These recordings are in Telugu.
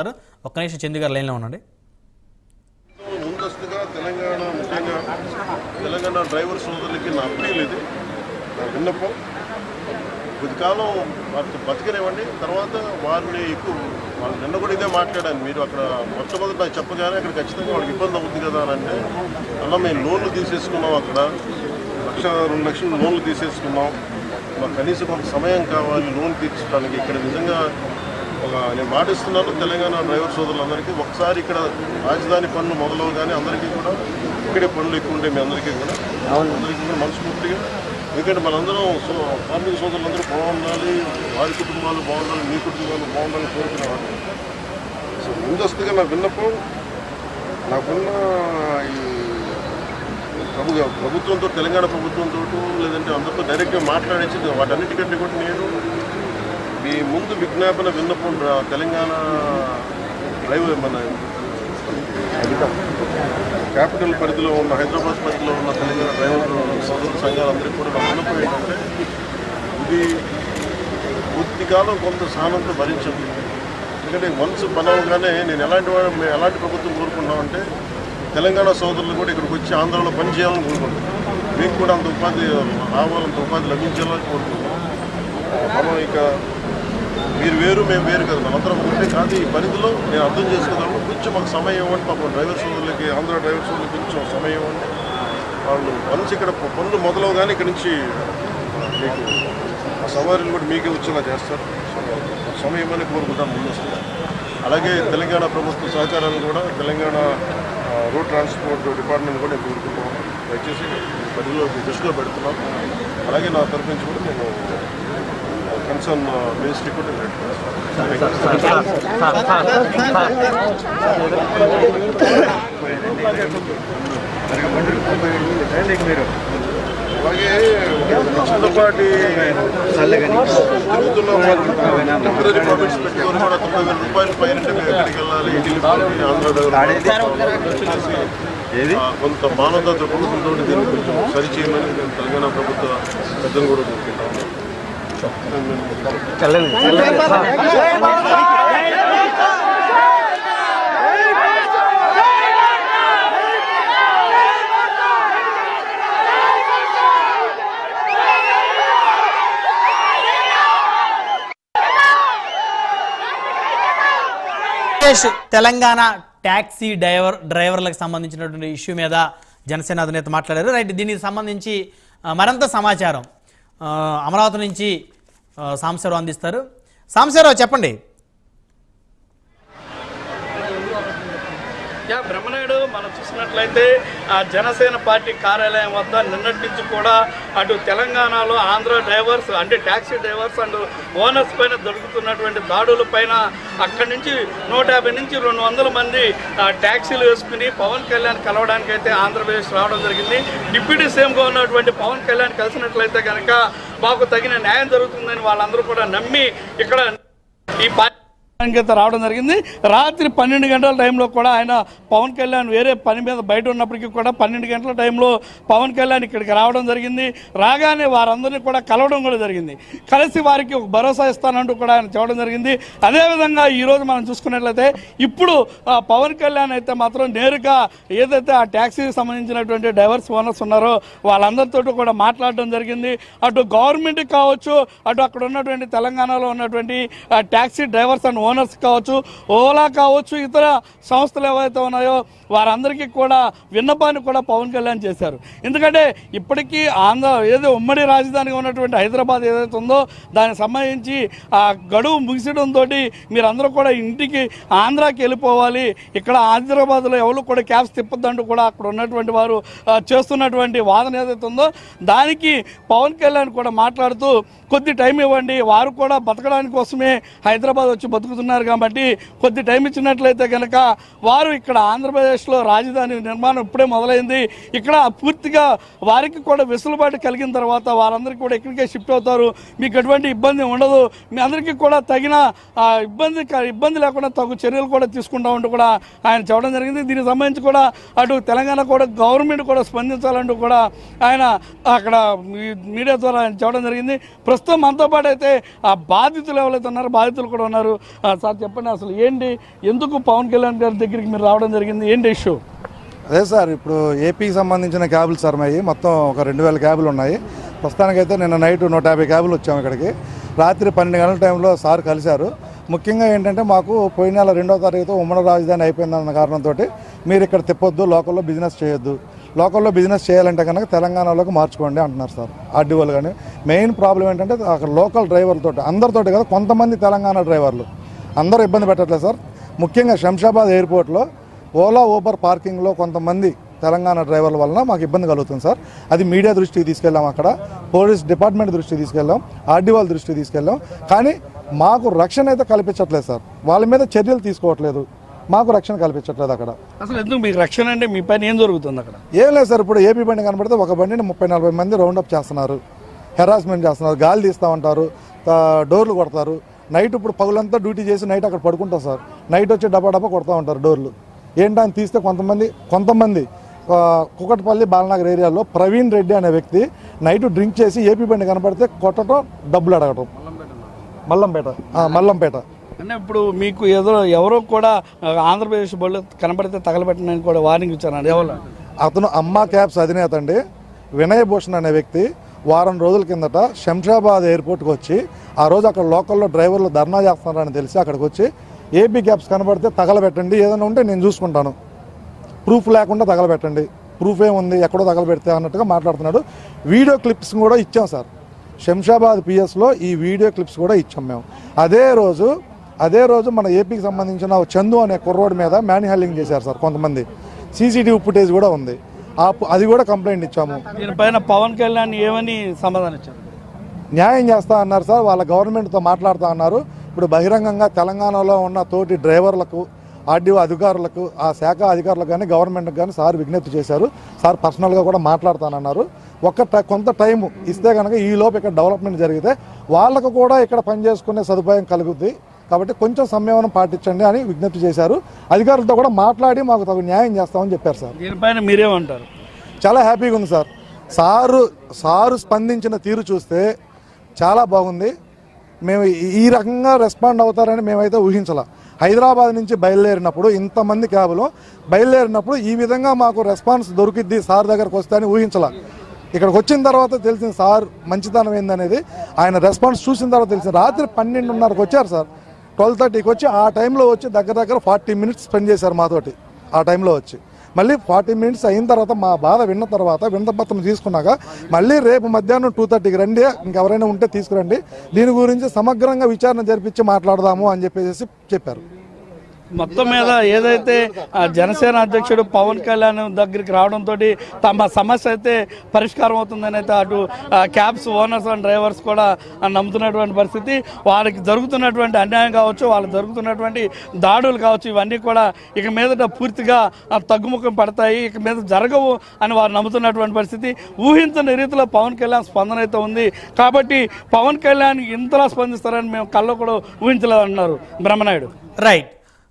సార్ ఒక్క నిమిషం చందు గారు లైన్లో ఉండండి. ముందస్తుగా తెలంగాణ ముఖ్యంగా తెలంగాణ డ్రైవర్ సోదరులకి నా అప్పీల్ ఇది. నా విన్నపం. కొద్ది కాలం వారితో బతికనివ్వండి. తర్వాత వారిని ఎక్కువ వాళ్ళు నిన్న కూడా ఇదే మాట్లాడాను. మీరు అక్కడ మొట్టమొదటి నాకు చెప్పగానే అక్కడ ఖచ్చితంగా వాళ్ళకి ఇబ్బంది అవుతుంది కదా అని అంటే అలా మేము లోన్లు తీసేసుకున్నాం అక్కడ. లక్ష రెండు లక్షలు లోన్లు తీసేసుకున్నాం. మాకు కనీసం కొంత సమయం కావాలి లోన్ తీర్చడానికి. ఇక్కడ నిజంగా ఒక నేను మాటిస్తున్నాను తెలంగాణ డ్రైవర్ సోదరులందరికీ ఒకసారి ఇక్కడ రాజధాని పనులు మొదలవగానే అందరికీ కూడా ఇక్కడే పనులు ఎక్కువ ఉంటాయి మీ అందరికీ కూడా. అందరికీ కూడా మనస్ఫూర్తిగా. ఎందుకంటే మనందరం సో కార్మిక సోదరులందరూ బాగుండాలి వారి కుటుంబాలు బాగుండాలి మీ కుటుంబాలు బాగుండాలని కోరుకునేవాళ్ళు సో ముందస్తుగా నా విన్నపం నాకున్న ఈ ప్రభు ప్రభుత్వంతో తెలంగాణ ప్రభుత్వంతో లేదంటే అందరితో డైరెక్ట్గా మాట్లాడించి వాటన్నిటికంటే కూడా నేను మీ ముందు విజ్ఞాపన విన్నప్పుడు తెలంగాణ డ్రైవర్ మన క్యాపిటల్ పరిధిలో ఉన్న హైదరాబాద్ పరిధిలో ఉన్న తెలంగాణ డ్రైవర్ సోదరు సంఘాలందరికీ కూడా నా విన్నపం ఏంటంటే ఇది కొద్ది కొంత సహనంతో భరించండి ఎందుకంటే వన్స్ పనవగానే నేను ఎలాంటి మేము ఎలాంటి ప్రభుత్వం కోరుకున్నామంటే తెలంగాణ సోదరులు కూడా ఇక్కడికి వచ్చి ఆంధ్రాలో పని చేయాలని మీకు కూడా అంత ఉపాధి రావాలంత ఉపాధి లభించాలని కోరుకుంటున్నాం మనం ఇక మీరు వేరు మేము వేరు కదా. మనందరం ఒకటే. కాదు ఈ పరిధిలో నేను అర్థం చేసుకోగలను కొంచెం మాకు సమయం ఇవ్వండి. పాపం డ్రైవర్ సోదరులకి ఆంధ్ర డ్రైవర్ సోదరులకి కొంచెం సమయం ఇవ్వండి. వాళ్ళు వన్స్ ఇక్కడ పనులు మొదలవగానే ఇక్కడ నుంచి మీకు ఆ సవారీలు కూడా మీకే వచ్చేలా చేస్తారు. సమయం అని కోరుకుంటాను ముందు అలాగే తెలంగాణ ప్రభుత్వ సహకారాన్ని కూడా తెలంగాణ రోడ్ ట్రాన్స్పోర్ట్ డిపార్ట్మెంట్ కూడా నేను కోరుకుంటున్నాను. దయచేసి ఈ పరిధిలో మీ దృష్టిలో పెడుతున్నాం అలాగే నా తరఫు నుంచి కూడా నేను కన్సర్న్ మినిస్ట్రీ కూడా నేను అలాగే చిన్నపాటి టెంపరీ పర్మిట్స్ పెట్టుకొని కూడా తొమ్మిది వేల రూపాయలు పైన ఎక్కడికి వెళ్ళాలి కొంత మానవతా దృక్పథంతో దీన్ని కొంచెం సరి చేయమని నేను తెలంగాణ ప్రభుత్వ పెద్దలు కూడా కోరుకుంటాను తెలంగాణ ట్యాక్సీ డ్రైవర్ డ్రైవర్లకు సంబంధించినటువంటి ఇష్యూ మీద జనసేన అధినేత మాట్లాడారు. రైట్ దీనికి సంబంధించి మరింత సమాచారం. అమరావతి నుంచి ఆ, సాంబశివరావు అందిస్తారు. సాంబశివరావు చెప్పండి యా బ్రహ్మనాయుడు మనం చూసినట్లయితే ఆ జనసేన పార్టీ కార్యాలయం వద్ద నిన్నటి నుంచి కూడా అటు తెలంగాణలో ఆంధ్ర డ్రైవర్స్ అంటే ట్యాక్సీ డ్రైవర్స్ అండ్ ఓనర్స్ పైన దొరుకుతున్నటువంటి దాడుల పైన అక్కడి నుంచి నూట యాభై నుంచి రెండు వందల మంది ట్యాక్సీలు వేసుకుని పవన్ కళ్యాణ్ కలవడానికి అయితే ఆంధ్రప్రదేశ్ రావడం జరిగింది. డిప్యూటీ సీఎంగా ఉన్నటువంటి పవన్ కళ్యాణ్ కలిసినట్లయితే కనుక మాకు తగిన న్యాయం జరుగుతుందని వాళ్ళందరూ కూడా నమ్మి ఇక్కడ ఈ అయితే రావడం జరిగింది. రాత్రి పన్నెండు గంటల టైంలో కూడా ఆయన పవన్ కళ్యాణ్ వేరే పని మీద బయట ఉన్నప్పటికీ కూడా పన్నెండు గంటల టైంలో పవన్ కళ్యాణ్ ఇక్కడికి రావడం జరిగింది. రాగానే వారందరినీ కూడా కలవడం కూడా జరిగింది. కలిసి వారికి ఒక భరోసా ఇస్తానంటూ కూడా ఆయన చెప్పడం జరిగింది. అదేవిధంగా ఈ రోజు మనం చూసుకున్నట్లయితే ఇప్పుడు ఆ, పవన్ కళ్యాణ్ అయితే మాత్రం నేరుగా ఏదైతే ఆ ట్యాక్సీకి సంబంధించినటువంటి డ్రైవర్స్ ఓనర్స్ ఉన్నారో వాళ్ళందరితో కూడా మాట్లాడడం జరిగింది. అటు గవర్నమెంట్ కావచ్చు అటు అక్కడ ఉన్నటువంటి తెలంగాణలో ఉన్నటువంటి ఆ, ట్యాక్సీ డ్రైవర్స్ అండ్ ఓనర్స్ కావచ్చు ఓలా కావచ్చు ఇతర సంస్థలు ఏవైతే ఉన్నాయో వారందరికీ కూడా విన్నపాన్ని కూడా పవన్ కళ్యాణ్ చేశారు. ఎందుకంటే ఇప్పటికీ ఆంధ్ర ఏదో ఉమ్మడి రాజధానిగా ఉన్నటువంటి హైదరాబాద్ ఏదైతే ఉందో దానికి సంబంధించి ఆ గడువు ముగిసడంతో మీరందరూ కూడా ఇంటికి ఆంధ్రాకి వెళ్ళిపోవాలి. ఇక్కడ హైదరాబాద్లో ఎవరు కూడా క్యాబ్స్ తిప్పద్దంటూ కూడా అక్కడ ఉన్నటువంటి వారు చేస్తున్నటువంటి వాదన ఏదైతే ఉందో దానికి పవన్ కళ్యాణ్ కూడా మాట్లాడుతూ కొద్ది టైం ఇవ్వండి వారు కూడా బతకడానికి కోసమే హైదరాబాద్ వచ్చి బతుకుతున్నారు. కాబట్టి కొద్ది టైం ఇచ్చినట్లయితే కనుక వారు ఇక్కడ ఆంధ్రప్రదేశ్లో రాజధాని నిర్మాణం ఇప్పుడే మొదలైంది. ఇక్కడ పూర్తిగా వారికి కూడా వెసులుబాటు కలిగిన తర్వాత వారందరికీ కూడా ఇక్కడికే షిఫ్ట్ అవుతారు. మీకు ఎటువంటి ఇబ్బంది ఉండదు. మీ అందరికీ కూడా తగిన ఆ, ఇబ్బంది ఇబ్బంది లేకుండా తగు చర్యలు కూడా తీసుకుంటామంటూ కూడా ఆయన చెప్పడం జరిగింది. దీనికి సంబంధించి కూడా అటు తెలంగాణ కూడా గవర్నమెంట్ కూడా స్పందించాలంటూ కూడా ఆయన అక్కడ మీడియా ద్వారా ఆయన చెప్పడం జరిగింది. ప్రస్తుతం మనతో పాటు అయితే ఆ బాధితులు ఎవరైతే ఉన్నారో బాధితులు కూడా ఉన్నారు. సార్ చెప్పండి అసలు ఏంటి? ఎందుకు పవన్ కళ్యాణ్ గారి దగ్గరికి మీరు రావడం జరిగింది? ఏంటి ఇష్యూ అదే సార్ ఇప్పుడు ఏపీకి సంబంధించిన క్యాబులు సార్ మాయి. మొత్తం ఒక రెండు వేల క్యాబులు ఉన్నాయి. ప్రస్తుతానికైతే నిన్న నైట్ నూట యాభై క్యాబులు వచ్చాము ఇక్కడికి. రాత్రి పన్నెండు గంటల టైంలో సార్ కలిశారు. ముఖ్యంగా ఏంటంటే మాకు పోయిన నెల రెండో తారీఖుతో ఉమ్మడి రాజధాని అయిపోయిందన్న కారణంతో మీరు ఇక్కడ తిప్పొద్దు లోకల్లో బిజినెస్ చేయొద్దు. లోకల్లో బిజినెస్ చేయాలంటే కనుక తెలంగాణలోకి మార్చుకోండి అంటున్నారు సార్ ఆర్డీఓలు కానీ మెయిన్ ప్రాబ్లం ఏంటంటే అక్కడ లోకల్ డ్రైవర్లతో అందరితోటి కదా కొంతమంది తెలంగాణ డ్రైవర్లు. అందరూ ఇబ్బంది పెట్టట్లేదు సార్. ముఖ్యంగా శంషాబాద్ ఎయిర్పోర్ట్లో ఓలా ఊబర్ పార్కింగ్లో కొంతమంది తెలంగాణ డ్రైవర్ల వలన మాకు ఇబ్బంది కలుగుతుంది సార్. అది మీడియా దృష్టికి తీసుకెళ్ళాం అక్కడ పోలీస్ డిపార్ట్మెంట్ దృష్టికి తీసుకెళ్ళాం ఆర్డీ వాళ్ళ దృష్టికి తీసుకెళ్ళాం కానీ మాకు రక్షణ అయితే కల్పించట్లేదు సార్. వాళ్ళ మీద చర్యలు తీసుకోవట్లేదు. మాకు రక్షణ కల్పించట్లేదు అక్కడ. అసలు ఎందుకు మీకు రక్షణ అంటే మీ పైన ఏం జరుగుతుంది అక్కడ? ఏం లేదు సార్ ఇప్పుడు ఏపీ బండి కనబడితే ఒక బండిని ముప్పై నలభై మంది రౌండప్ చేస్తున్నారు. హెరాస్మెంట్ చేస్తున్నారు. గాలి తీస్తూ ఉంటారు. డోర్లు కొడతారు. నైట్ ఇప్పుడు పగులంతా డ్యూటీ చేసి నైట్ అక్కడ పడుకుంటాం సార్. నైట్ వచ్చి డబ్బా డబ్బా కొడతా ఉంటారు డోర్లు. ఏంటని తీస్తే కొంతమంది కొంతమంది కుకట్పల్లి బాలనగర్ ఏరియాలో ప్రవీణ్ రెడ్డి అనే వ్యక్తి నైట్ డ్రింక్ చేసి ఏపీ బండి కనబడితే కొట్టడం డబ్బులు అడగటం మల్లంపేట. మల్లంపేట. అంటే ఇప్పుడు మీకు ఏదో ఎవరో కూడా ఆంధ్రప్రదేశ్ బళ్ళు కనబడితే తగలబెట్టడానికి కూడా వార్నింగ్ ఇచ్చారు ఎవరు? అతను అమ్మా క్యాబ్స్ అధినేత అండి. వినయ్ భూషణ్ అనే వ్యక్తి వారం రోజుల కిందట శంషాబాద్ ఎయిర్పోర్ట్కి వచ్చి ఆ రోజు అక్కడ లోకల్లో డ్రైవర్లు ధర్నా చేస్తున్నారని తెలిసి అక్కడికి వచ్చి ఏపీ క్యాబ్స్ కనబడితే తగలబెట్టండి ఏదైనా ఉంటే నేను చూసుకుంటాను. ప్రూఫ్ లేకుండా తగలబెట్టండి. ప్రూఫ్ ఏముంది ఎక్కడో తగలబెడితే అన్నట్టుగా మాట్లాడుతున్నాడు. వీడియో క్లిప్స్ కూడా ఇచ్చాం సార్. శంషాబాద్ పిఎస్లో ఈ వీడియో క్లిప్స్ కూడా ఇచ్చాం మేము. అదే రోజు అదే రోజు మన ఏపీకి సంబంధించిన చందు అనే కుర్రోడ్ మీద మ్యాన్ చేశారు సార్ కొంతమంది. సీసీటీవీ ఫుటేజ్ కూడా ఉంది. అది కూడా కంప్లైంట్ ఇచ్చాము. దీనిపైన పవన్ కళ్యాణ్ ఏమని సమాధానం ఇచ్చారు? న్యాయం చేస్తా అన్నారు సార్ వాళ్ళ గవర్నమెంట్తో మాట్లాడుతూ అన్నారు. ఇప్పుడు బహిరంగంగా తెలంగాణలో ఉన్న తోటి డ్రైవర్లకు ఆర్డీఓ అధికారులకు ఆ శాఖ అధికారులకు కానీ గవర్నమెంట్కి కానీ సార్ విజ్ఞప్తి చేశారు. సార్ పర్సనల్గా కూడా మాట్లాడతానన్నారు. ఒక్క ట- కొంత టైం ఇస్తే కనుక ఈ లోపు ఇక్కడ డెవలప్మెంట్ జరిగితే వాళ్ళకు కూడా ఇక్కడ పనిచేసుకునే సదుపాయం కలుగుద్ది. కాబట్టి కొంచెం సంయమనం పాటించండి అని విజ్ఞప్తి చేశారు. అధికారులతో కూడా మాట్లాడి మాకు తగు న్యాయం చేస్తామని చెప్పారు సార్. దీనిపైన మీరేమంటారు? చాలా హ్యాపీగా ఉంది సార్. సారు సారు స్పందించిన తీరు చూస్తే చాలా బాగుంది. మేము ఈ- రకంగా రెస్పాండ్ అవుతారని మేమైతే ఊహించాల. హైదరాబాద్ నుంచి బయలుదేరినప్పుడు ఇంతమంది క్యాబులు బయలుదేరినప్పుడు ఈ విధంగా మాకు రెస్పాన్స్ దొరికిద్ది సార్ దగ్గరకు వస్తే అని ఊహించాల. ఇక్కడికి వచ్చిన తర్వాత తెలిసింది సార్ మంచితనం ఏందనేది ఆయన రెస్పాన్స్ చూసిన తర్వాత తెలిసింది. రాత్రి పన్నెండున్నరకు వచ్చారు సార్. ట్వెల్వ్ థర్టీకి వచ్చి ఆ టైంలో వచ్చి దగ్గర దగ్గర ఫార్టీ మినిట్స్ స్పెండ్ చేశారు మాతోటి. ఆ టైంలో వచ్చి. మళ్ళీ ఫార్టీ మినిట్స్ అయిన తర్వాత మా బాధ విన్న తర్వాత వినతపత్రం తీసుకున్నాక మళ్ళీ రేపు మధ్యాహ్నం టూ థర్టీకి రండి ఇంకెవరైనా ఉంటే తీసుకురండి. దీని గురించి సమగ్రంగా విచారణ జరిపించి మాట్లాడదాము అని చెప్పేసి చెప్పారు. మొత్తం మీద ఏదైతే జనసేన అధ్యక్షుడు పవన్ కళ్యాణ్ దగ్గరికి రావడంతో తమ సమస్య అయితే పరిష్కారం అవుతుందని అయితే అటు క్యాబ్స్ ఓనర్స్ అండ్ డ్రైవర్స్ కూడా నమ్ముతున్నటువంటి పరిస్థితి. వాళ్ళకి జరుగుతున్నటువంటి అన్యాయం కావచ్చు వాళ్ళకి జరుగుతున్నటువంటి దాడులు కావచ్చు ఇవన్నీ కూడా ఇక మీదట పూర్తిగా తగ్గుముఖం పడతాయి. ఇక మీద జరగవు అని వారు నమ్ముతున్నటువంటి పరిస్థితి. ఊహించని రీతిలో పవన్ కళ్యాణ్ స్పందన అయితే ఉంది. కాబట్టి పవన్ కళ్యాణ్ ఇంతలా స్పందిస్తారని మేము కళ్ళు కూడా ఊహించలేదన్నారు. బ్రహ్మనాయుడు. Right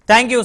Thank you.